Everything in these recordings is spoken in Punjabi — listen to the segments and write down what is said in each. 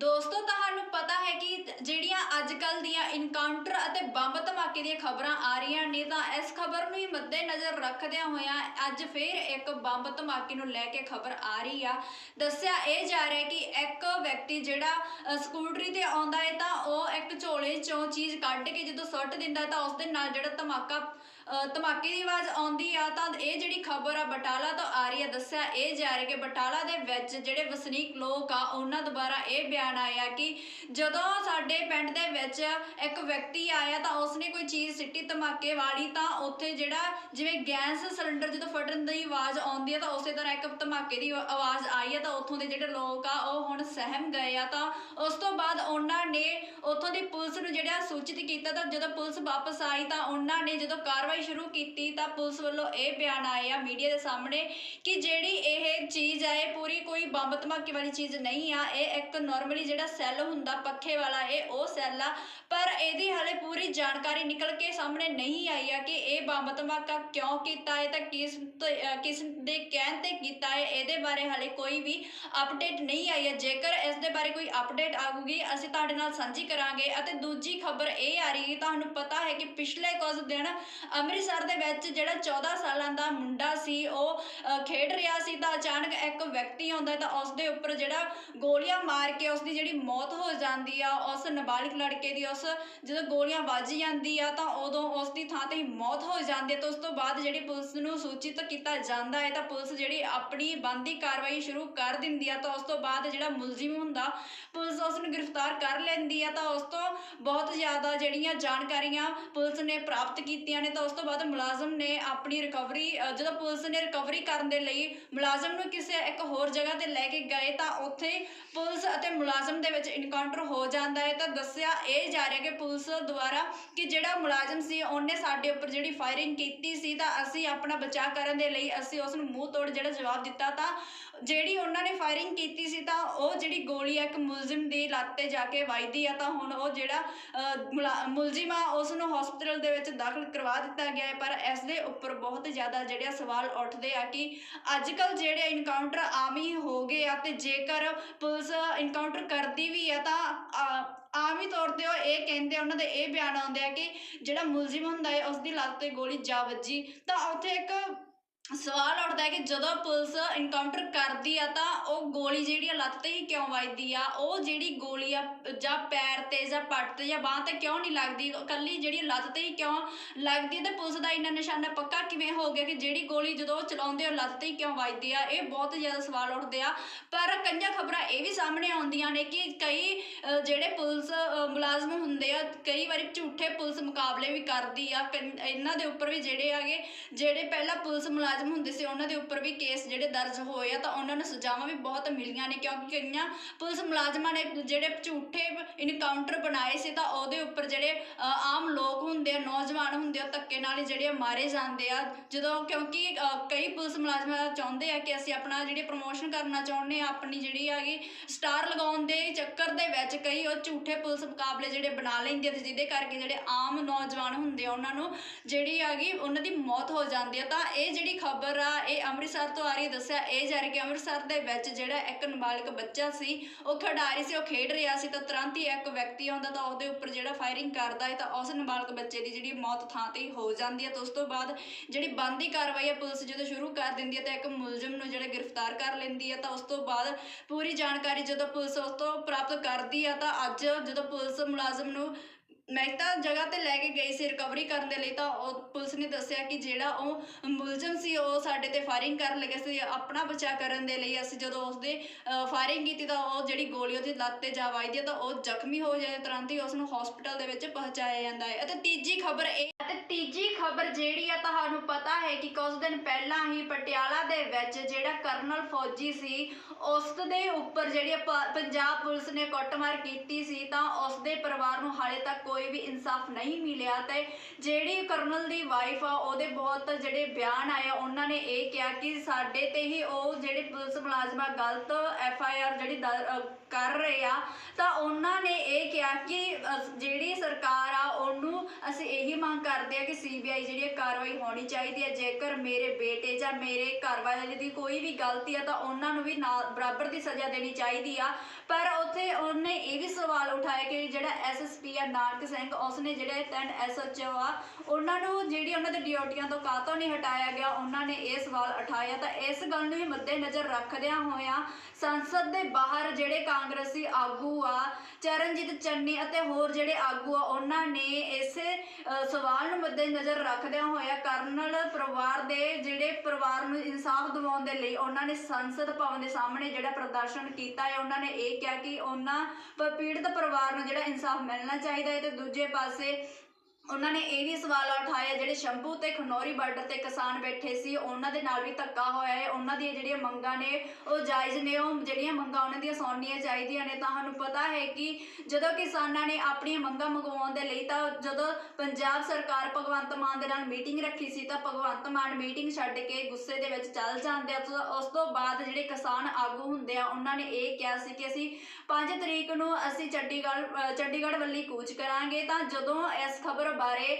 ਦੋਸਤੋ, ਤੁਹਾਨੂੰ ਪਤਾ ਹੈ ਕਿ ਜਿਹੜੀਆਂ ਅੱਜ ਕੱਲ ਦੀਆਂ ਇਨਕਾਊਂਟਰ ਅਤੇ ਬੰਬ ਧਮਾਕੇ ਦੀਆਂ ਖਬਰਾਂ ਆ ਰਹੀਆਂ ਨੇ, ਤਾਂ ਇਸ ਖਬਰ ਨੂੰ ਹੀ ਮੱਦੇਨਜ਼ਰ ਰੱਖਦਿਆਂ ਹੋਇਆਂ ਅੱਜ ਫੇਰ ਇੱਕ ਬੰਬ ਧਮਾਕੇ ਨੂੰ ਲੈ ਕੇ ਖਬਰ ਆ ਰਹੀ ਆ। ਦੱਸਿਆ ਇਹ ਜਾ ਰਿਹਾ ਕਿ ਇੱਕ ਵਿਅਕਤੀ ਜਿਹੜਾ ਸਕੂਟਰੀ ਤੇ ਆਉਂਦਾ ਹੈ ਤਾਂ ਉਹ ਇੱਕ ਝੋਲੇ ਚੋਂ ਚੀਜ਼ ਕੱਢ ਕੇ ਜਦੋਂ ਸੁੱਟ ਦਿੰਦਾ ਹੈ ਤਾਂ ਉਸ ਦੇ ਨਾਲ ਜਿਹੜਾ ਧਮਾਕਾ ਧਮਾਕੇ ਦੀ ਆਵਾਜ਼ ਆਉਂਦੀ ਆ ਤਾਂ ਇਹ ਜਿਹੜੀ ਖਬਰ ਆ ਬਟਾਲਾ ਤੋਂ ਆ ਰਹੀ ਆ, ਦੱਸਿਆ ਇਹ ਜਾ ਰਿਹਾ ਕਿ ਬਟਾਲਾ ਦੇ ਵਿੱਚ ਜਿਹੜੇ ਵਸਨੀਕ ਲੋਕ ਆ, ਉਹਨਾਂ ਦੁਬਾਰਾ ਇਹ ਬਿਆਨ ਆਇਆ ਕਿ ਜਦੋਂ ਸਾਡੇ ਪਿੰਡ ਦੇ ਵਿੱਚ ਇੱਕ ਵਿਅਕਤੀ ਆਇਆ ਤਾਂ ਉਸਨੇ ਕੋਈ ਚੀਜ਼ ਸਿੱਟੀ ਧਮਾਕੇ ਵਾਲੀ ਤਾਂ ਉੱਥੇ ਜਿਹੜਾ ਜਿਵੇਂ ਗੈਸ ਸਿਲੰਡਰ ਜਦੋਂ ਫਟਣ ਦੀ ਆਵਾਜ਼ ਆਉਂਦੀ ਆ ਤਾਂ ਉਸੇ ਤਰ੍ਹਾਂ ਇੱਕ ਧਮਾਕੇ ਦੀ ਆਵਾਜ਼ ਆਈ ਆ ਤਾਂ ਉੱਥੋਂ ਦੇ ਜਿਹੜੇ ਲੋਕ ਆ ਉਹ ਹੁਣ ਸਹਿਮ ਗਏ ਆ ਤਾਂ ਉਸ ਤੋਂ ਬਾਅਦ ਉਹਨਾਂ ਨੇ ਉੱਥੋਂ ਦੀ ਪੁਲਿਸ ਨੂੰ ਜਿਹੜਾ ਸੂਚਿਤ ਕੀਤਾ ਤਾਂ ਜਦੋਂ ਪੁਲਿਸ ਵਾਪਸ ਆਈ ਤਾਂ ਉਹਨਾਂ ਨੇ ਜਦੋਂ ਕਾਰਵਾਈ ਸ਼ੁਰੂ ਕੀਤੀ ਤਾਂ ਪੁਲਿਸ ਵੱਲੋਂ ਇਹ ਬਿਆਨ ਆਏ ਆ ਮੀਡੀਆ ਦੇ ਸਾਹਮਣੇ ਕਿ ਜਿਹੜੀ ਇਹ ਚੀਜ਼ ਆ, ਇਹ ਪੂਰੀ ਕੋਈ ਬੰਬ ਧਮਾਕੇ ਵਾਲੀ ਚੀਜ਼ ਨਹੀਂ ਆ। ਇਹ ਇੱਕ ਨਾਰਮਲੀ ਜਿਹੜਾ ਸੈੱਲ ਹੁੰਦਾ, ਪੱਖੇ ਵਾਲਾ, ਇਹ ਉਹ ਸੈੱਲ ਆ। ਪਰ ਇਹਦੀ ਹਲੇ ਪੂਰੀ ਜਾਣਕਾਰੀ ਨਿਕਲ ਕੇ ਸਾਹਮਣੇ ਨਹੀਂ ਆਈ ਆ ਕਿ ਇਹ ਬੰਬ ਧਮਾਕਾ ਕਿਉਂ ਕੀਤਾ ਹੈ ਤਾਂ ਕਿਸ ਕਿਸ ਦੇ ਕਹਿਣ ਤੇ ਕੀਤਾ ਹੈ, ਇਹਦੇ ਬਾਰੇ ਹਲੇ ਕੋਈ ਵੀ ਅਪਡੇਟ ਨਹੀਂ ਆਈ ਹੈ ਜੇਕਰ ਇਸ ਦੇ ਬਾਰੇ ਕੋਈ ਅਪਡੇਟ ਆਊਗੀ, ਅਸੀਂ ਤੁਹਾਡੇ ਨਾਲ ਸਾਂਝੀ ਕਰਾਂਗੇ। ਅਤੇ ਦੂਜੀ ਖਬਰ ਇਹ ਆ ਰਹੀ ਹੈ ਤੁਹਾਨੂੰ ਪਤਾ ਹੈ ਕਿ ਪਿਛਲੇ ਕੁਝ ਦਿਨ ਅੰਮ੍ਰਿਤਸਰ ਦੇ ਵਿੱਚ ਜਿਹੜਾ 14 ਸਾਲਾਂ ਦਾ ਮੁੰਡਾ ਸੀ, ਉਹ ਖੇਡ ਰਿਹਾ ਸੀ ਤਾਂ ਅਚਾਨਕ ਇੱਕ ਵਿਅਕਤੀ ਆਉਂਦਾ ਤਾਂ ਉਸ ਦੇ ਉੱਪਰ ਜਿਹੜਾ ਗੋਲੀਆਂ ਮਾਰ ਕੇ ਉਸ ਦੀ ਜਿਹੜੀ ਮੌਤ ਹੋ ਜਾਂਦੀ ਆ, ਉਸ ਨਾਬਾਲਿਗ ਲੜਕੇ ਦੀ ਉਸ ਜਦੋਂ ਗੋਲੀਆਂ ਵੱਜ ਜਾਂਦੀ ਆ ਤਾਂ ਉਦੋਂ ਉਸ ਦੀ ਥਾਂ ਤੇ ਹੀ ਮੌਤ ਹੋ ਜਾਂਦੀ ਹੈ ਤਾਂ ਉਸ ਤੋਂ ਬਾਅਦ ਜਿਹੜੀ ਪੁਲਿਸ ਨੂੰ ਸੂਚਿਤ ਕੀਤਾ ਜਾਂਦਾ ਹੈ ਤਾਂ ਪੁਲਿਸ ਜਿਹੜੀ ਆਪਣੀ ਬੰਦੀ ਕਾਰਵਾਈ ਸ਼ੁਰੂ ਕਰ ਦਿੰਦੀ ਆ ਤਾਂ ਉਸ ਤੋਂ ਬਾਅਦ ਜਿਹੜਾ ਮੁਲਜ਼ਮ ਹੁੰਦਾ ਪੁਲਿਸ ਉਸ ਨੂੰ ਗ੍ਰਿਫਤਾਰ ਕਰ ਲੈਂਦੀ ਆ, ਤਾਂ ਉਸ ਤੋਂ ਬਹੁਤ ਜ਼ਿਆਦਾ ਜਿਹੜੀਆਂ ਜਾਣਕਾਰੀਆਂ ਪੁਲਿਸ ਨੇ ਪ੍ਰਾਪਤ ਕੀਤੀਆਂ ਨੇ, ਤਾਂ ਉਸ ਤੋਂ ਬਾਅਦ ਮੁਲਾਜ਼ਮ ਨੇ ਆਪਣੀ ਰਿਕਵਰੀ ਜਦੋਂ ਪੁਲਿਸ ਨੇ ਰਿਕਵਰੀ ਕਰਨ ਦੇ ਲਈ ਮੁਲਾਜ਼ਮ ਨੂੰ ਕਿਸੇ ਇੱਕ ਹੋਰ ਜਗ੍ਹਾ ਤੇ ਲੈ ਕੇ ਗਏ, ਤਾਂ ਉੱਥੇ ਪੁਲਿਸ ਅਤੇ ਮੁਲਾਜ਼ਮ ਦੇ ਵਿੱਚ ਇਨਕਾਊਂਟਰ ਹੋ ਜਾਂਦਾ ਹੈ। ਤਾਂ ਦੱਸਿਆ ਇਹ ਜਾ ਰਿਹਾ ਕਿ ਪੁਲਿਸ ਦੁਆਰਾ ਕਿ ਜਿਹੜਾ ਮੁਲਾਜ਼ਮ ਸੀ, ਉਹਨੇ ਸਾਡੇ ਉੱਪਰ ਜਿਹੜੀ ਫਾਇਰਿੰਗ ਕੀਤੀ ਸੀ, ਤਾਂ ਅਸੀਂ ਆਪਣਾ ਬਚਾਅ ਕਰਨ ਦੇ ਲਈ ਅਸੀਂ ਉਸ ਨੂੰ ਮੂੰਹ ਤੋੜ ਜਿਹੜਾ ਜਵਾਬ ਦਿੱਤਾ, ਤਾਂ ਜਿਹੜੀ ਉਹਨਾਂ ਨੇ ਫਾਇਰਿੰਗ ਕੀਤੀ ਸੀ, ਤਾਂ ਉਹ ਜਿਹੜੀ ਗੋਲੀ ਆ, ਇੱਕ ਮੁਲਜ਼ਮ ਦੀ ਲੱਤ ਤੇ ਜਾ ਕੇ ਵੱਜਦੀ ਆ ਤਾਂ ਹੁਣ ਉਹ ਜਿਹੜਾ ਮੁਲਜ਼ਮ ਆ ਉਸ ਨੂੰ ਹਸਪੀਟਲ ਦੇ ਵਿੱਚ ਦਾਖਲ ਕਰਵਾ ਦਿੱਤਾ ਗਿਆ ਹੈ। ਪਰ ਇਸ ਦੇ ਉੱਪਰ ਬਹੁਤ ਜ਼ਿਆਦਾ ਜਿਹੜੇ ਸਵਾਲ ਉੱਠਦੇ ਆ ਕਿ ਅੱਜ ਕੱਲ ਜਿਹੜੇ ਇਨਕਾਊਂਟਰ ਆਮ ਹੀ ਹੋ ਗਏ ਆ ਤੇ ਜੇਕਰ ਪੁਲਿਸ ਇਨਕਾਊਂਟਰ ਕਰਦੀ ਵੀ ਆ ਤਾਂ ਆ- ਆਮ ਹੀ ਤੌਰ ਤੇ ਉਹ ਇਹ ਕਹਿੰਦੇ ਉਹਨਾਂ ਦੇ ਇਹ ਬਿਆਨ ਆਉਂਦੇ ਆ ਕਿ ਜਿਹੜਾ ਮੁਲਜ਼ਮ ਹੁੰਦਾ ਹੈ ਉਸ ਦੀ ਲੱਤ ਤੇ ਗੋਲੀ ਜਾ ਵੱਜੀ। ਤਾਂ ਉੱਥੇ ਇੱਕ ਸਵਾਲ ਉੱਠਦਾ ਹੈ ਕਿ ਜਦੋਂ ਪੁਲਿਸ ਇਨਕਾਊਂਟਰ ਕਰਦੀ ਆ ਤਾਂ ਉਹ ਗੋਲੀ ਜਿਹੜੀ ਆ ਲੱਤ ਤੇ ਹੀ ਕਿਉਂ ਵੱਜਦੀ ਆ? ਉਹ ਜਿਹੜੀ ਗੋਲੀ ਆ, ਜਾਂ ਪੈਰ ਤੇ, ਜਾਂ ਪੱਟ ਤੇ, ਜਾਂ ਬਾਹ ਤੇ ਕਿਉਂ ਨਹੀਂ ਲੱਗਦੀ? ਇਕੱਲੀ ਜਿਹੜੀ ਲੱਤ ਤੇ ਹੀ ਕਿਉਂ ਲੱਗਦੀ ਹੈ ਤੇ ਪੁਲਿਸ ਦਾ ਇੰਨਾ ਨਿਸ਼ਾਨਾ ਪੱਕਾ ਕਿਵੇਂ ਹੋ ਗਿਆ ਕਿ ਜਿਹੜੀ ਗੋਲੀ ਜਦੋਂ ਉਹ ਚਲਾਉਂਦੇ ਉਹ ਲੱਤ ਤੇ ਹੀ ਕਿਉਂ ਵੱਜਦੀ ਆ? ਇਹ ਬਹੁਤ ਜ਼ਿਆਦਾ ਸਵਾਲ ਉੱਠਦੇ ਆ। ਪਰ ਕਈਆਂ ਖਬਰਾਂ ਇਹ ਵੀ ਸਾਹਮਣੇ ਆਉਂਦੀਆਂ ਨੇ ਕਿ ਕਈ ਜਿਹੜੇ ਪੁਲਿਸ ਮੁਲਾਜ਼ਮ ਹੁੰਦੇ ਆ, ਕਈ ਵਾਰੀ ਝੂਠੇ ਪੁਲਿਸ ਮੁਕਾਬਲੇ ਵੀ ਕਰਦੀ ਆ। ਕਈ- ਇਹਨਾਂ ਦੇ ਉੱਪਰ ਵੀ ਜਿਹੜੇ ਹੈਗੇ, ਜਿਹੜੇ ਪਹਿਲਾਂ ਪੁਲਿਸ ਮੁਲਾਜ਼ਮ ਹੁੰਦੇ ਸੀ, ਉਹਨਾਂ ਦੇ ਉੱਪਰ ਵੀ ਕੇਸ ਜਿਹੜੇ ਦਰਜ ਹੋਏ ਆ, ਤਾਂ ਉਹਨਾਂ ਨੂੰ ਸਜ਼ਾਵਾਂ ਵੀ ਬਹੁਤ ਮਿਲੀਆਂ ਨੇ, ਕਿਉਂਕਿ ਕਈਆਂ ਪੁਲਿਸ ਮੁਲਾਜ਼ਮਾਂ ਨੇ ਜਿਹੜੇ ਝੂਠੇ ਇਨਕਾਊਂਟਰ ਬਣਾਏ ਸੀ, ਤਾਂ ਉਹਦੇ ਉੱਪਰ ਜਿਹੜੇ ਆਮ ਲੋਕ ਹੁੰਦੇ ਆ, ਨੌਜਵਾਨ ਹੁੰਦੇ ਆ, ਧੱਕੇ ਨਾਲ ਹੀ ਜਿਹੜੇ ਮਾਰੇ ਜਾਂਦੇ ਆ। ਜਦੋਂ ਕਿਉਂਕਿ ਕਈ ਪੁਲਿਸ ਮੁਲਾਜ਼ਮ ਚਾਹੁੰਦੇ ਆ ਕਿ ਅਸੀਂ ਆਪਣਾ ਜਿਹੜੀ ਪ੍ਰਮੋਸ਼ਨ ਕਰਨਾ ਚਾਹੁੰਦੇ ਆ, ਆਪਣੀ ਜਿਹੜੀ ਹੈਗੀ ਸਟਾਰ ਲਗਾਉਣ ਦੇ ਚੱਕਰ ਦੇ ਵਿੱਚ ਕਈ ਉਹ ਝੂਠੇ ਪੁਲਿਸ ਮੁਕਾਬਲੇ ਜਿਹੜੇ ਬਣਾ ਲੈਂਦੇ ਤੇ ਜਿਹਦੇ ਕਰਕੇ ਜਿਹੜੇ ਆਮ ਨੌਜਵਾਨ ਹੁੰਦੇ ਆ, ਉਹਨਾਂ ਨੂੰ ਜਿਹੜੀ ਹੈਗੀ ਉਹਨਾਂ ਦੀ ਮੌਤ ਹੋ ਜਾਂਦੀ ਆ, ਤਾਂ ਇਹ ਜਿਹੜੀ ਖਬਰ ਆ, ਇਹ ਅੰਮ੍ਰਿਤਸਰ ਤੋਂ ਆ ਰਹੀ ਦੱਸਿਆ ਇਹ ਜਾ ਰਿਹਾ ਕਿ ਅੰਮ੍ਰਿਤਸਰ ਦੇ ਵਿੱਚ ਜਿਹੜਾ ਇੱਕ ਨਾਬਾਲਿਗ ਬੱਚਾ ਸੀ, ਉਹ ਖਿਡਾਰੀ ਸੀ, ਉਹ ਖੇਡ ਰਿਹਾ ਸੀ, ਤਾਂ ਤੁਰੰਤ ਹੀ ਇੱਕ ਵਿਅਕਤੀ ਆਉਂਦਾ ਤਾਂ ਉਹਦੇ ਉੱਪਰ ਜਿਹੜਾ ਫਾਇਰਿੰਗ ਕਰਦਾ ਹੈ, ਤਾਂ ਉਸ ਨਾਬਾਲਗ ਬੱਚੇ ਦੀ ਜਿਹੜੀ ਮੌਤ ਥਾਂ ਤੇ ਹੀ ਹੋ ਜਾਂਦੀ ਹੈ। ਤਾਂ ਉਸ ਤੋਂ ਬਾਅਦ ਜਿਹੜੀ ਬੰਦੀ ਕਾਰਵਾਈ ਹੈ, ਪੁਲਿਸ ਜਦੋਂ ਸ਼ੁਰੂ ਕਰ ਦਿੰਦੀ ਹੈ ਤਾਂ ਇੱਕ ਮੁਲਜ਼ਮ ਨੂੰ ਜਿਹੜਾ ਗ੍ਰਿਫਤਾਰ ਕਰ ਲੈਂਦੀ ਹੈ। ਤਾਂ ਉਸ ਤੋਂ ਬਾਅਦ ਪੂਰੀ ਜਾਣਕਾਰੀ ਜਦੋਂ ਪੁਲਿਸ ਉਸ ਤੋਂ ਪ੍ਰਾਪਤ ਕਰਦੀ ਹੈ, ਤਾਂ ਅੱਜ ਜਦੋਂ ਪੁਲਿਸ ਮੁਲਾਜ਼ਮ ਨੂੰ ਮਹਿਤਾ ਜਗ੍ਹਾ ਤੇ ਲੈ ਕੇ ਗਈ ਸੀ ਰਿਕਵਰੀ ਕਰਨ ਦੇ ਲਈ ਤਾਂ ਉਹ ਪੁਲਿਸ ਨੇ ਦੱਸਿਆ ਕਿ ਜਿਹੜਾ ਉਹ ਮੁਲਜ਼ਮ ਸੀ, ਉਹ ਸਾਡੇ ਤੇ ਫਾਇਰਿੰਗ ਕਰਨ ਲੱਗਾ ਸੀ, ਆਪਣਾ ਬਚਾਅ ਕਰਨ ਦੇ ਲਈ ਅਸੀਂ ਜਦੋਂ ਉਸਦੇ ਫਾਇਰਿੰਗ ਕੀਤੀ ਤਾਂ ਉਹ ਜਿਹੜੀ ਗੋਲੀ ਉਹਦੀ ਲੱਤ ਤੇ ਜਾ ਵੱਜਦੀ ਤਾਂ ਉਹ ਜ਼ਖਮੀ ਹੋ ਜਾਏ ਤੁਰੰਤ ਹੀ ਉਸ ਨੂੰ ਹਸਪੀਟਲ ਦੇ ਵਿੱਚ ਪਹੁੰਚਾਇਆ ਜਾਂਦਾ ਹੈ। ਅਤੇ ਤੀਜੀ ਖਬਰ ਇਹ ਅਤੇ ਤੀਜੀ ਖਬਰ ਜਿਹੜੀ ਆ ਤੁਹਾਨੂੰ ਪਤਾ ਹੈ ਕਿ ਕੁਝ ਦਿਨ ਪਹਿਲਾਂ ਹੀ ਪਟਿਆਲਾ ਦੇ ਵਿੱਚ ਜਿਹੜਾ ਕਰਨਲ ਫੌਜੀ ਸੀ ਉਸ ਦੇ ਉੱਪਰ ਜਿਹੜੀ ਪੰਜਾਬ ਪੁਲਿਸ ਨੇ ਕੁੱਟਮਾਰ ਕੀਤੀ ਸੀ ਤਾਂ ਉਸ ਦੇ ਪਰਿਵਾਰ ਨੂੰ ਹਾਲੇ ਤੱਕ ਕੋਈ ਵੀ ਇਨਸਾਫ ਨਹੀਂ ਮਿਲਿਆ ਤੇ ਜਿਹੜੀ ਕਰਨਲ ਦੀ ਵਾਈਫ ਆ, ਉਹਦੇ ਬਹੁਤ ਜਿਹੜੇ ਬਿਆਨ ਆਏ ਉਹਨਾਂ ਨੇ ਇਹ ਕਿਹਾ ਕਿ ਸਾਡੇ ਤੇ ਹੀ ਉਹ ਜਿਹੜੇ ਪੁਲਿਸ ਮੁਲਾਜ਼ਮਾਂ ਗਲਤ ਐਫ ਆਈ ਆਰ ਜਿਹੜੀ ਕਰ ਰਹੇ ਆ, ਤਾਂ ਉਹਨਾਂ ਨੇ ਇਹ ਕਿਹਾ ਕਿ ਜਿਹੜੀ ਸਰਕਾਰ ਆ, ਉਹਨੂੰ ਅਸੀਂ ਇਹੀ ਮੰਗ ਕਰਦੇ ਆ ਕਿ ਸੀਬੀਆਈ ਜਿਹੜੀ ਕਾਰਵਾਈ ਹੋਣੀ ਚਾਹੀਦੀ ਹੈ ਜੇਕਰ ਮੇਰੇ ਬੇਟੇ ਜਾਂ ਮੇਰੇ ਘਰ ਵਾਲੇ ਦੀ ਕੋਈ ਵੀ ਗਲਤੀ ਆ, ਤਾਂ ਉਹਨਾਂ ਨੂੰ ਵੀ ਨਾਲ ਬਰਾਬਰ ਦੀ ਸਜ਼ਾ ਦੇਣੀ ਚਾਹੀਦੀ ਆ। ਪਰ ਉੱਥੇ ਉਹਨੇ ਇਹ ਵੀ ਸਵਾਲ ਉਠਾਇਆ ਕਿ ਜਿਹੜਾ ਐਸਐਸਪੀ ਆ, ਨਾਨਕ ਸਿੰਘ, ਉਸਨੇ ਜਿਹੜੇ ਤਿੰਨ ਐਸਐਚਓ ਆ, ਉਹਨਾਂ ਨੂੰ ਜਿਹੜੀ ਉਹਨਾਂ ਦੇ ਡਿਊਟੀਆਂ ਤੋਂ ਕਾਤੋਂ ਨਹੀਂ ਹਟਾਇਆ ਗਿਆ, ਉਹਨਾਂ ਨੇ ਇਹ ਸਵਾਲ ਉਠਾਇਆ। ਤਾਂ ਇਸ ਗੱਲ ਨੂੰ ਵੀ ਮੱਦੇਨਜ਼ਰ ਰੱਖਦਿਆਂ ਹੋਇਆਂ ਸੰਸਦ ਦੇ ਬਾਹਰ ਜਿਹੜੇ ਕਾਂਗਰਸੀ ਆਗੂ ਆ ਚਰਨਜੀਤ ਚੰਨੀ ਅਤੇ ਹੋਰ ਜਿਹੜੇ ਆਗੂ ਆ, ਉਹਨਾਂ ਨੇ ਇਸੇ ਸਵਾਲ ਨੂੰ ਮੱਦੇਨਜ਼ਰ ਰੱਖਦਿਆਂ ਹੋਇਆ ਕਰਨਲ ਪਰਿਵਾਰ ਦੇ ਜਿਹੜੇ ਪਰਿਵਾਰ ਨੂੰ ਇਨਸਾਫ ਦਿਵਾਉਣ ਦੇ ਲਈ ਉਹਨਾਂ ਨੇ ਸੰਸਦ ਭਵਨ ਦੇ ਸਾਹਮਣੇ ਜਿਹੜਾ ਪ੍ਰਦਰਸ਼ਨ ਕੀਤਾ ਹੈ, ਉਹਨਾਂ ਨੇ ਇਹ ਕਿਹਾ ਕਿ ਉਹਨਾਂ ਪੀੜਤ ਪਰਿਵਾਰ ਨੂੰ ਜਿਹੜਾ ਇਨਸਾਫ ਮਿਲਣਾ ਚਾਹੀਦਾ ਹੈ ਤੇ ਦੂਜੇ ਪਾਸੇ ਉਹਨਾਂ ਨੇ ਇਹ ਵੀ ਸਵਾਲ ਉਠਾਇਆ, ਜਿਹੜੇ ਸ਼ੰਭੂ ਤੇ ਖਨੌਰੀ ਬਾਰਡਰ ਤੇ ਕਿਸਾਨ ਬੈਠੇ ਸੀ, ਉਹਨਾਂ ਦੇ ਨਾਲ ਵੀ ਧੱਕਾ ਹੋਇਆ ਹੈ। ਉਹਨਾਂ ਦੀਆਂ ਜਿਹੜੀਆਂ ਮੰਗਾਂ ਨੇ, ਉਹ ਜਾਇਜ਼ ਨੇ, ਉਹ ਜਿਹੜੀਆਂ ਮੰਗਾਂ ਉਹਨਾਂ ਦੀਆਂ ਸੁਣਨੀਆਂ ਚਾਹੀਦੀਆਂ ਨੇ। ਤੁਹਾਨੂੰ ਪਤਾ ਹੈ ਕਿ ਜਦੋਂ ਕਿਸਾਨਾਂ ਨੇ ਆਪਣੀਆਂ ਮੰਗਾਂ ਮੰਗਵਾਉਣ ਦੇ ਲਈ ਤਾਂ ਜਦੋਂ ਪੰਜਾਬ ਸਰਕਾਰ ਭਗਵੰਤ ਮਾਨ ਦੇ ਨਾਲ ਮੀਟਿੰਗ ਰੱਖੀ ਸੀ, ਤਾਂ ਭਗਵੰਤ ਮਾਨ ਮੀਟਿੰਗ ਛੱਡ ਕੇ ਗੁੱਸੇ ਦੇ ਵਿੱਚ ਚੱਲ ਜਾਂਦੇ ਆ। ਉਸ ਤੋਂ ਬਾਅਦ ਜਿਹੜੇ ਕਿਸਾਨ ਆਗੂ ਹੁੰਦੇ ਆ, ਉਹਨਾਂ ਨੇ ਇਹ ਕਿਹਾ ਸੀ ਕਿ ਅਸੀਂ 5 ਤਰੀਕ ਨੂੰ ਅਸੀਂ ਚੰਡੀਗੜ੍ਹ ਚੰਡੀਗੜ੍ਹ ਵੱਲੀ ਕੂਚ ਕਰਾਂਗੇ। ਤਾਂ ਜਦੋਂ ਇਸ ਖਬਰ ਬਾਰੇ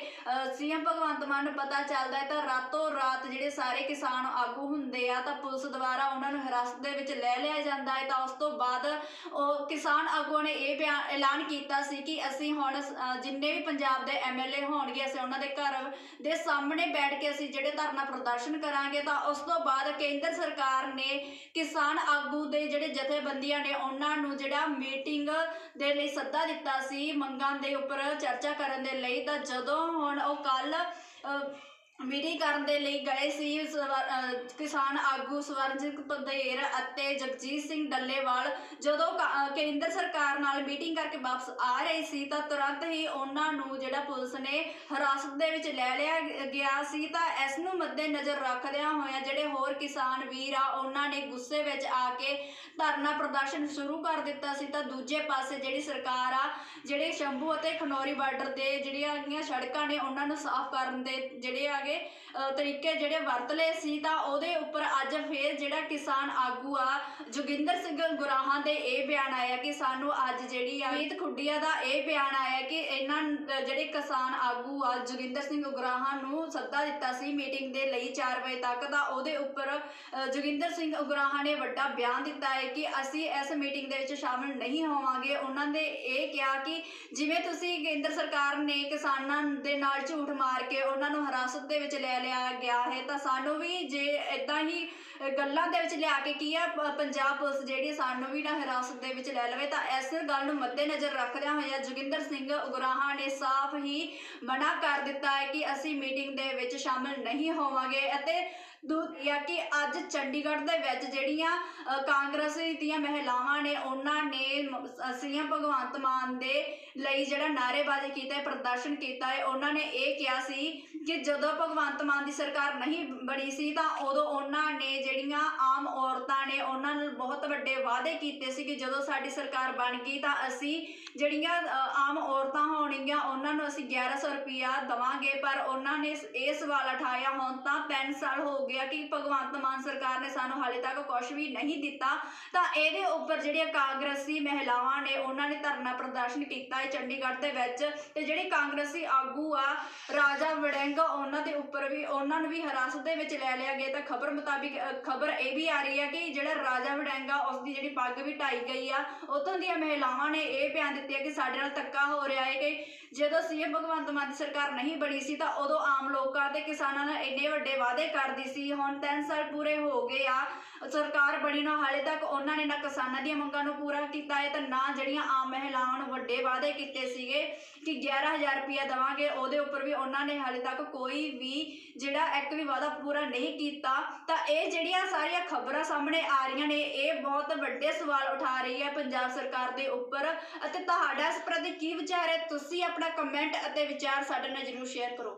ਸੀਐਮ ਭਗਵੰਤ ਮਾਨ ਨੂੰ ਪਤਾ ਚੱਲਦਾ ਹੈ ਤਾਂ ਰਾਤੋਂ ਰਾਤ ਜਿਹੜੇ ਸਾਰੇ ਕਿਸਾਨ ਆਗੂ ਹੁੰਦੇ ਆ ਤਾਂ ਪੁਲਿਸ ਦੁਆਰਾ ਉਹਨਾਂ ਨੂੰ ਹਿਰਾਸਤ ਦੇ ਵਿੱਚ ਲੈ ਲਿਆ ਜਾਂਦਾ ਹੈ ਤਾਂ ਉਸ ਤੋਂ ਬਾਅਦ ਉਹ ਕਿਸਾਨ ਆਗੂਆਂ ਨੇ ਇਹ ਬਿਆਨ ਐਲਾਨ ਕੀਤਾ ਸੀ ਕਿ ਅਸੀਂ ਹੁਣ ਜਿੰਨੇ ਵੀ ਪੰਜਾਬ ਦੇ ਐਮਐਲਏ ਹੋਣਗੇ, ਅਸੀਂ ਉਹਨਾਂ ਦੇ ਘਰ ਦੇ ਸਾਹਮਣੇ ਬੈਠ ਕੇ ਅਸੀਂ ਜਿਹੜੇ ਧਰਨਾ ਪ੍ਰਦਰਸ਼ਨ ਕਰਾਂਗੇ ਤਾਂ ਉਸ ਤੋਂ ਬਾਅਦ ਕੇਂਦਰ ਸਰਕਾਰ ਨੇ ਕਿਸਾਨ ਆਗੂ ਦੇ ਜਿਹੜੇ ਜਥੇਬੰਦੀਆਂ ਨੇ ਉਹਨਾਂ ਨੂੰ ਜਿਹੜਾ ਮੀਟਿੰਗ ਦੇ ਲਈ ਸੱਦਾ ਦਿੱਤਾ ਸੀ, ਮੰਗਾਂ ਦੇ ਉੱਪਰ ਚਰਚਾ ਕਰਨ ਦੇ ਲਈ ਤਾਂ ਜਦੋਂ ਹੁਣ ਉਹ ਕੱਲ ਮੀਟਿੰਗ ਕਰਨ ਦੇ ਲਈ ਗਏ ਸੀ। ਸਵਰ- ਅਹ, ਕਿਸਾਨ ਆਗੂ ਸਵਰਨਜੀਤ ਪੰਧੇਰ ਅਤੇ ਜਗਜੀਤ ਸਿੰਘ ਡੱਲੇਵਾਲ ਜਦੋਂ ਕ- ਅਹ, ਕੇਂਦਰ ਸਰਕਾਰ ਨਾਲ ਮੀਟਿੰਗ ਕਰਕੇ ਵਾਪਸ ਆ ਰਹੇ ਸੀ ਤਾਂ ਤੁਰੰਤ ਹੀ ਉਹਨਾਂ ਨੂੰ ਜਿਹੜਾ ਪੁਲਿਸ ਨੇ ਹਿਰਾਸਤ ਦੇ ਵਿੱਚ ਲੈ ਲਿਆ ਗ- ਗਿਆ ਸੀ ਤਾਂ ਇਸ ਨੂੰ ਮੱਦੇਨਜ਼ਰ ਰੱਖਦਿਆਂ ਹੋਇਆਂ ਜਿਹੜੇ ਹੋਰ ਕਿਸਾਨ ਵੀਰ ਆ, ਉਹਨਾਂ ਨੇ ਗੁੱਸੇ ਵਿੱਚ ਆ ਕੇ ਧਰਨਾ ਪ੍ਰਦਰਸ਼ਨ ਸ਼ੁਰੂ ਕਰ ਦਿੱਤਾ ਸੀ। ਤਾਂ ਦੂਜੇ ਪਾਸੇ ਜਿਹੜੀ ਸਰਕਾਰ ਆ, ਜਿਹੜੇ ਸ਼ੰਭੂ ਅਤੇ ਖਨੌਰੀ ਬਾਰਡਰ ਦੇ ਜਿਹੜੀਆਂ ਹੈਗੀਆਂ ਸੜਕਾਂ ਨੇ, ਉਹਨਾਂ ਨੂੰ ਸਾਫ਼ ਕਰਨ ਦੇ ਜਿਹੜੇ ਆਗੇ ਅ, ਤਰੀਕੇ ਜਿਹੜੇ ਵਰਤ ਲਏ ਸੀ ਤਾਂ ਉਹਦੇ ਉੱਪਰ ਅੱਜ ਫੇਰ ਜਿਹੜਾ ਕਿਸਾਨ ਆਗੂ ਆ ਜੋਗਿੰਦਰ ਸਿੰਘ ਗੁਰਾਹਾਂ ਦੇ ਇਹ ਬਿਆਨ ਆਇਆ ਕਿ ਸਾਨੂੰ ਅੱਜ ਜਿਹੜੀ ਆ ਮੀਤ ਖੁੱਡੀਆ ਦਾ ਇਹ ਬਿਆਨ ਆਇਆ ਕਿ ਇਹਨਾਂ ਜਿਹੜੇ ਕਿਸਾਨ ਆਗੂ ਆ ਜੋਗਿੰਦਰ ਸਿੰਘ ਗੁਰਾਹਾਂ ਨੂੰ ਸੱਦਾ ਦਿੱਤਾ ਸੀ ਮੀਟਿੰਗ ਦੇ ਲਈ 4 ਵਜੇ ਤੱਕ ਤਾਂ ਉਹਦੇ ਉੱਪਰ ਜੋਗਿੰਦਰ ਸਿੰਘ ਉਗਰਾਹਾਂ ਨੇ ਵੱਡਾ ਬਿਆਨ ਦਿੱਤਾ ਹੈ ਕਿ ਅਸੀਂ ਇਸ ਮੀਟਿੰਗ ਦੇ ਵਿੱਚ ਸ਼ਾਮਲ ਨਹੀਂ ਹੋਵਾਂਗੇ। ਉਹਨਾਂ ਨੇ ਇਹ ਕਿਹਾ ਕਿ ਜਿਵੇਂ ਤੁਸੀਂ ਕੇਂਦਰ ਸਰਕਾਰ ਨੇ ਕਿਸਾਨਾਂ ਦੇ ਨਾਲ ਝੂਠ ਮਾਰ ਕੇ ਉਹਨਾਂ ਨੂੰ ਹਿਰਾਸਤ ਦੇ ਵਿੱਚ ਲੈ ਲਿਆ ਗਿਆ ਹੈ। ਤਾਂ ਸਾਨੂੰ ਵੀ ਜੇ ਇਦਾਂ ਹੀ ਗੱਲਾਂ ਦੇ ਵਿੱਚ ਲਿਆ ਕੇ ਕੀ ਆ ਪੰਜਾਬ ਪੁਲਿਸ ਜਿਹੜੀ ਸਾਨੂੰ ਵੀ ਨਾ ਹਿਰਾਸਤ ਦੇ ਵਿੱਚ ਲੈ ਲਵੇ। ਤਾਂ ਇਸ ਗੱਲ ਨੂੰ ਮੱਦੇਨਜ਼ਰ ਰੱਖਦਿਆਂ ਹੋਇਆ ਜੋਗਿੰਦਰ ਸਿੰਘ ਉਗਰਾਹਾਂ ਨੇ ਸਾਫ਼ ਹੀ ਮਨਾ ਕਰ ਦਿੱਤਾ ਹੈ ਕਿ ਅਸੀਂ ਮੀਟਿੰਗ ਦੇ ਵਿੱਚ ਸ਼ਾਮਲ ਨਹੀਂ ਹੋਵਾਂਗੇ ਅਤੇ ਦੂਜਾ ਕਿ ਅੱਜ ਚੰਡੀਗੜ੍ਹ ਦੇ ਵਿੱਚ ਜਿਹੜੀਆਂ ਅ, ਕਾਂਗਰਸ ਦੀਆਂ ਮਹਿਲਾਵਾਂ ਨੇ ਉਹਨਾਂ ਨੇ ਸੀਐਮ ਭਗਵੰਤ ਮਾਨ ਦੇ ਲਈ ਜਿਹੜਾ ਨਾਅਰੇਬਾਜ਼ੀ ਕੀਤਾ ਹੈ ਪ੍ਰਦਰਸ਼ਨ ਕੀਤਾ ਹੈ ਉਹਨਾਂ ਨੇ ਇਹ ਕਿਹਾ ਸੀ ਕਿ ਜਦੋਂ ਭਗਵੰਤ ਮਾਨ ਦੀ ਸਰਕਾਰ ਨਹੀਂ ਬਣੀ ਸੀ ਤਾਂ ਉਦੋਂ ਉਹਨਾਂ ਨੇ ਜਿਹੜੀਆਂ ਆਮ ਔਰਤਾਂ ਨੇ ਉਹਨਾਂ ਨੂੰ ਬਹੁਤ ਵੱਡੇ ਵਾਅਦੇ ਕੀਤੇ ਸੀ ਕਿ ਜਦੋਂ ਸਾਡੀ ਸਰਕਾਰ ਬਣ ਗਈ ਤਾਂ ਅਸੀਂ ਜਿਹੜੀਆਂ ਆਮ ਔਰਤਾਂ ਹੋਣਗੀਆਂ, ਉਹਨਾਂ ਨੂੰ ਅਸੀਂ 1100 ਰੁਪਿਆ ਦਵਾਂਗੇ। ਪਰ ਉਹਨਾਂ ਨੇ ਇਹ ਸਵਾਲ ਉਠਾਇਆ, ਹੁਣ ਤਾਂ 3 ਸਾਲ ਹੋ ਗਿਆ ਕਿ ਭਗਵੰਤ ਮਾਨ ਸਰਕਾਰ ਨੇ ਸਾਨੂੰ ਹਾਲੇ ਤੱਕ ਕੁਝ ਵੀ ਨਹੀਂ ਦਿੱਤਾ। ਤਾਂ ਇਹਦੇ ਉੱਪਰ ਜਿਹੜੀਆਂ ਕਾਂਗਰਸੀ ਮਹਿਲਾਵਾਂ ਨੇ, ਉਹਨਾਂ ਨੇ ਧਰਨਾ ਪ੍ਰਦਰਸ਼ਨ ਕੀਤਾ ਹੈ ਚੰਡੀਗੜ੍ਹ ਦੇ ਵਿੱਚ। ਤੇ ਜਿਹੜੇ ਕਾਂਗਰਸੀ ਆਗੂ ਆ, ਰਾਜਾ ਵੜੈਂ ਵੜਿੰਗ ਉਹਨਾਂ ਦੇ ਉੱਪਰ ਵੀ, ਉਹਨਾਂ ਨੂੰ ਵੀ ਹਿਰਾਸਤ ਦੇ ਵਿੱਚ ਲੈ ਲਿਆ ਗਿਆ। ਤਾਂ ਖਬਰ ਮੁਤਾਬਿਕ ਖਬਰ ਇਹ ਵੀ ਆ ਰਹੀ ਹੈ ਕਿ ਜਿਹੜਾ ਰਾਜਾ ਵੜਿੰਗ ਉਸ ਦੀ ਜਿਹੜੀ ਪੱਗ ਵੀ ਢਾਈ ਗਈ ਆ, ਉਥੋਂ ਦੀਆਂ ਮਹਿਲਾਵਾਂ ਨੇ ਇਹ ਬਿਆਨ ਦਿੱਤੇ ਕਿ ਸਾਡੇ ਨਾਲ ਧੱਕਾ ਹੋ ਰਿਹਾ ਹੈ ਕਿ ਜਦੋਂ ਸੀਐਮ ਭਗਵੰਤ ਮਾਨ ਦੀ ਸਰਕਾਰ ਨਹੀਂ ਬਣੀ ਸੀ, ਤਾਂ ਉਦੋਂ ਆਮ ਲੋਕਾਂ ਤੇ ਕਿਸਾਨਾਂ ਨਾਲ ਇੰਨੇ ਵੱਡੇ ਵਾਅਦੇ ਕਰਦੀ ਸੀ। ਹੁਣ 3 ਸਾਲ ਪੂਰੇ ਹੋ ਗਏ ਆ, ਸਰਕਾਰ ਬਣੀ ਨਾ ਹਾਲੇ ਤੱਕ ਉਹਨਾਂ ਨੇ ਨਾ ਕਿਸਾਨਾਂ ਦੀਆਂ ਮੰਗਾਂ ਨੂੰ ਪੂਰਾ ਕੀਤਾ ਹੈ, ਤੇ ਨਾ ਜਿਹੜੀਆਂ ਆਮ ਮਹਿਲਾਵਾਂ ਨੂੰ ਵੱਡੇ ਵਾਅਦੇ ਕੀਤੇ ਸੀਗੇ ਕਿ 11000 ਰੁਪਇਆ ਦਵਾਂਗੇ, ਉਹਦੇ ਉੱਪਰ ਵੀ ਉਹਨਾਂ ਨੇ ਹਾਲੇ ਤੱਕ ਕੋਈ ਵੀ ਜਿਹੜਾ ਇੱਕ ਵੀ ਵਾਅਦਾ ਪੂਰਾ ਨਹੀਂ ਕੀਤਾ। ਤਾਂ ਇਹ ਜਿਹੜੀਆਂ ਸਾਰੀਆਂ ਖਬਰਾਂ ਸਾਹਮਣੇ ਆ ਰਹੀਆਂ ਨੇ, ਇਹ ਬਹੁਤ ਵੱਡੇ ਸਵਾਲ ਉਠਾ ਰਹੀ ਹੈ ਪੰਜਾਬ ਸਰਕਾਰ ਦੇ ਉੱਪਰ। ਅਤੇ ਤੁਹਾਡਾ ਇਸ ਪ੍ਰਤੀ ਕੀ ਵਿਚਾਰ ਹੈ? ਤੁਸੀਂ ਆਪਣਾ ਕਮੈਂਟ ਅਤੇ ਵਿਚਾਰ ਸਾਡੇ ਨਾਲ ਜਰੂਰ ਸ਼ੇਅਰ ਕਰੋ।